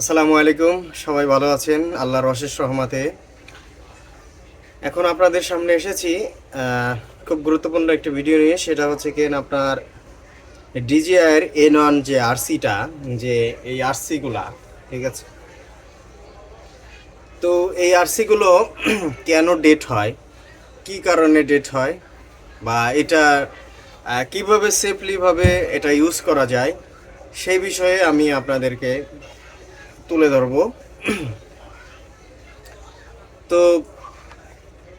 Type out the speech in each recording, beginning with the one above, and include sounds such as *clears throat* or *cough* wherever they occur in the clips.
আসসালামু আলাইকুম, সবাই ভালো আছেন? আল্লাহর অশেষ রহমাতে। এখন আপনাদের সামনে এসেছি খুব গুরুত্বপূর্ণ একটা ভিডিও নিয়ে, সেটা হচ্ছে কি আপনার ডিজিআইয়ের এন ওয়ান যে আরসিটা, যে এই আরসিগুলা, ঠিক আছে? তো এই আরসিগুলো *clears throat* কেন ডেট হয়? কি কারণে ডেট হয়? বা এটা কীভাবে সেফলিভাবে এটা ইউজ করা যায়? সেই বিষয়ে আমি আপনাদেরকে তুলে ধরবো। তো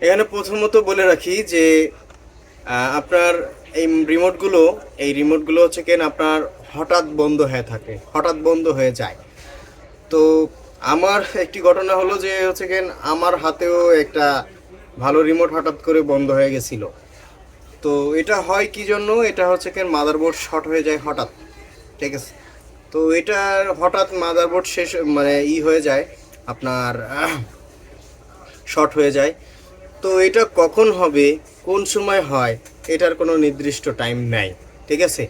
এখানে প্রথমত বলে রাখি যে আপনার এই রিমোটগুলো এই রিমোটগুলো হচ্ছে কেন আপনার হঠাৎ বন্ধ হয়ে থাকে, হঠাৎ বন্ধ হয়ে যায়। তো আমার একটি ঘটনা হলো যে, হচ্ছে কেন আমার হাতেও একটা ভালো রিমোট হঠাৎ করে বন্ধ হয়ে গেছিল। তো এটা হয় কি জন্য? এটা হচ্ছে কেন মাদারবোর্ড শর্ট হয়ে যায় হঠাৎ, ঠিক আছে? তো এটার হঠাৎ মাদারবোর্ড শেষ মানে ই হয়ে যায়, আপনার শর্ট হয়ে যায়। তো এটা কখন হবে, কোন সময় হয়, এটার কোনো নির্দিষ্ট টাইম নাই, ঠিক আছে?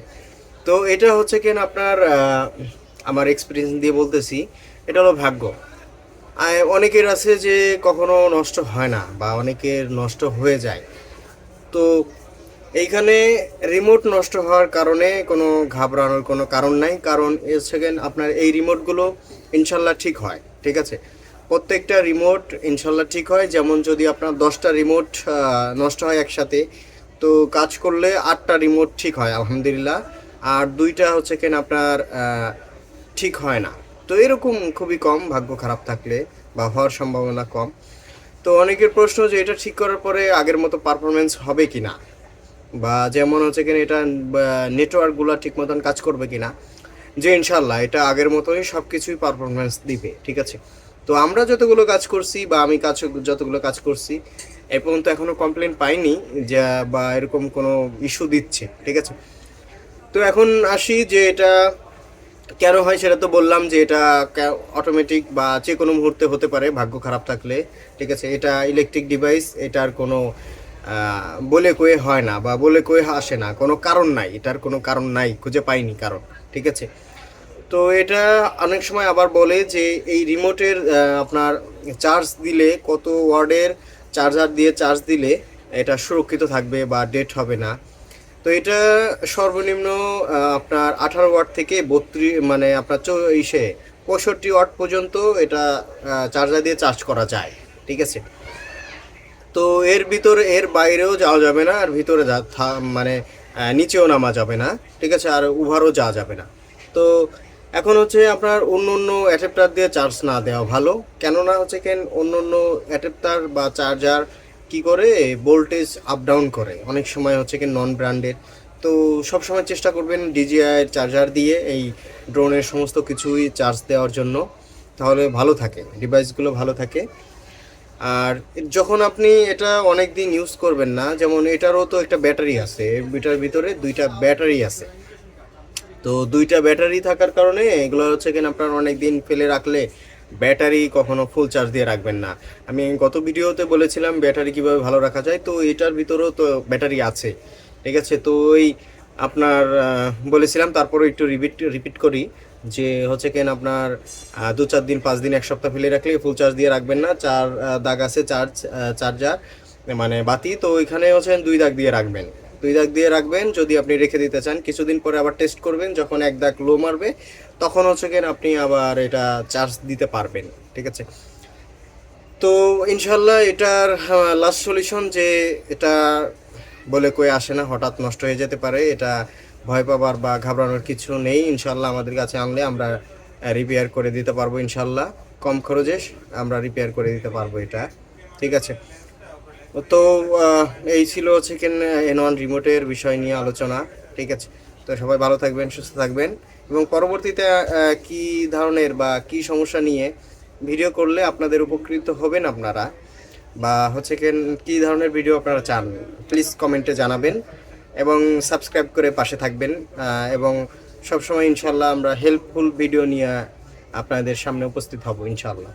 তো এটা হচ্ছে কেন আপনার আমার এক্সপিরিয়েন্স দিয়ে বলতেছি, এটা হলো ভাগ্য। অনেকের আছে যে কখনো নষ্ট হয় না বা অনেকের নষ্ট হয়ে যায়। তো এইখানে রিমোট নষ্ট হওয়ার কারণে কোনো ঘাবড়ানোর কোনো কারণ নাই, কারণ সেকেন্ড আপনার এই রিমোটগুলো ইনশাল্লাহ ঠিক হয়, ঠিক আছে? প্রত্যেকটা রিমোট ইনশাল্লাহ ঠিক হয়, যেমন যদি আপনার দশটা রিমোট নষ্ট হয় একসাথে, তো কাজ করলে আটটা রিমোট ঠিক হয়, আলহামদুলিল্লাহ। আর দুইটা হচ্ছে কেন আপনার ঠিক হয় না। তো এরকম খুবই কম, ভাগ্য খারাপ থাকলে বা হওয়ার সম্ভাবনা কম। তো অনেকের প্রশ্ন যে এটা ঠিক করার পরে আগের মতো পারফরমেন্স হবে কি না বা যেমন হচ্ছে কিনা এটা নেটওয়ার্কগুলো ঠিক মতন কাজ করবে কিনা, যে ইনশাল্লাহ এটা আগের মতোই সব কিছুই পারফরমেন্স দিবে, ঠিক আছে? তো আমরা যতগুলো কাজ করছি বা আমি কাজ, যতগুলো কাজ করছি, এ পর্যন্ত এখনও কমপ্লেন পাইনি যা, বা এরকম কোনো ইস্যু দিচ্ছে, ঠিক আছে? তো এখন আসি যে এটা কেন হয় সেটা তো বললাম যে এটা অটোমেটিক বা যে কোনো মুহূর্তে হতে পারে, ভাগ্য খারাপ থাকলে, ঠিক আছে? এটা ইলেকট্রিক ডিভাইস এটার কোনো বলে কয়ে হয় না বা বলে কয়ে আসে না, কোনো কারণ নাই, এটার কোনো কারণ নাই, খুঁজে পাইনি কারণ, ঠিক আছে? তো এটা অনেক সময় আবার বলে যে এই রিমোটের আপনার চার্জ দিলে কত ওয়ার্ডের চার্জার দিয়ে চার্জ দিলে এটা সুরক্ষিত থাকবে বা ডেট হবে না। তো এটা সর্বনিম্ন আপনার আঠারো ওয়াট থেকে বত্রিশ মানে আপনার চৌ, ইসে পঁয়ষট্টি ওয়াট পর্যন্ত এটা চার্জার দিয়ে চার্জ করা যায়, ঠিক আছে? তো এর ভিতরে, এর বাইরেও যাওয়া যাবে না, আর ভিতরে যা মানে নিচেও নামা যাবে না, ঠিক আছে? আর উভারও যাওয়া যাবে না। তো এখন হচ্ছে আপনার অন্য অন্য অ্যাডাপ্টার দিয়ে চার্জ না দেওয়া ভালো। কেননা হচ্ছে কেন অন্য অন্য অ্যাডাপ্টার বা চার্জার কি করে? ভোল্টেজ আপ ডাউন করে। অনেক সময় হচ্ছে কি নন ব্র্যান্ডের তো সব সময় চেষ্টা করবেন ডিজিআই চার্জার দিয়ে এই ড্রোনের সমস্ত কিছুই চার্জ দেওয়ার জন্য। তাহলে ভালো থাকে ডিভাইসগুলো ভালো থাকে। আর যখন আপনি এটা অনেক দিন ইউজ করবেন না, যেমন এটারও তো একটা ব্যাটারি আছে, এটার ভিতরে দুইটা ব্যাটারি আছে। তো দুইটা ব্যাটারি থাকার কারণে এগুলো হচ্ছে কিনা আপনার অনেক দিন ফেলে রাখলে ব্যাটারি কখনো ফুল চার্জ দিয়ে রাখবেন না। আমি গত ভিডিওতে বলেছিলাম ব্যাটারি কীভাবে ভালো রাখা যায়, তো এটার ভিতরেও তো ব্যাটারি আছে, ঠিক আছে? তো ওই আপনার বলেছিলাম তারপরে একটু রিপিট রিপিট করি। যে হচ্ছে কেন আপনার দু চার দিন, পাঁচ দিন, এক সপ্তাহ ফেলে রাখলে ফুল চার্জ দিয়ে রাখবেন না। চার দাগ আছে চার্জ চার্জার মানে বাতি। তো ওইখানে হচ্ছে দুই দাগ দিয়ে রাখবেন। দুই দাগ দিয়ে রাখবেন, যদি আপনি রেখে দিতে চান। কিছুদিন পরে আবার টেস্ট করবেন, যখন এক দাগ লো মারবে, তখন হচ্ছে কেন আপনি আবার এটা চার্জ দিতে পারবেন। ঠিক আছে? তো ইনশাল্লাহ এটার লাস্ট সলিউশন যে এটা বলে কই আসে না, হঠাৎ নষ্ট হয়ে যেতে পারে। এটা ভয় পাবার বা ঘাবড়ানোর কিছু নেই। ইনশাল্লাহ আমাদের কাছে আনলে আমরা রিপেয়ার করে দিতে পারব ইনশাল্লাহ কম খরচে আমরা রিপেয়ার করে দিতে পারব এটা। ঠিক আছে? তো এই ছিল হচ্ছে কেন এন ওয়ান রিমোটের বিষয় নিয়ে আলোচনা। ঠিক আছে? তো সবাই ভালো থাকবেন, সুস্থ থাকবেন। এবং পরবর্তীতে কি ধরনের বা কি সমস্যা নিয়ে ভিডিও করলে আপনাদের উপকৃত হবেন আপনারা? বা হচ্ছে কেন কি ধরনের ভিডিও আপনারা চান? প্লিজ কমেন্টে জানাবেন। এবং সাবস্ক্রাইব করে পাশে থাকবেন এবং সবসময় ইনশাল্লাহ আমরা হেল্পফুল ভিডিও নিয়ে আপনাদের সামনে উপস্থিত হব, ইনশাল্লাহ।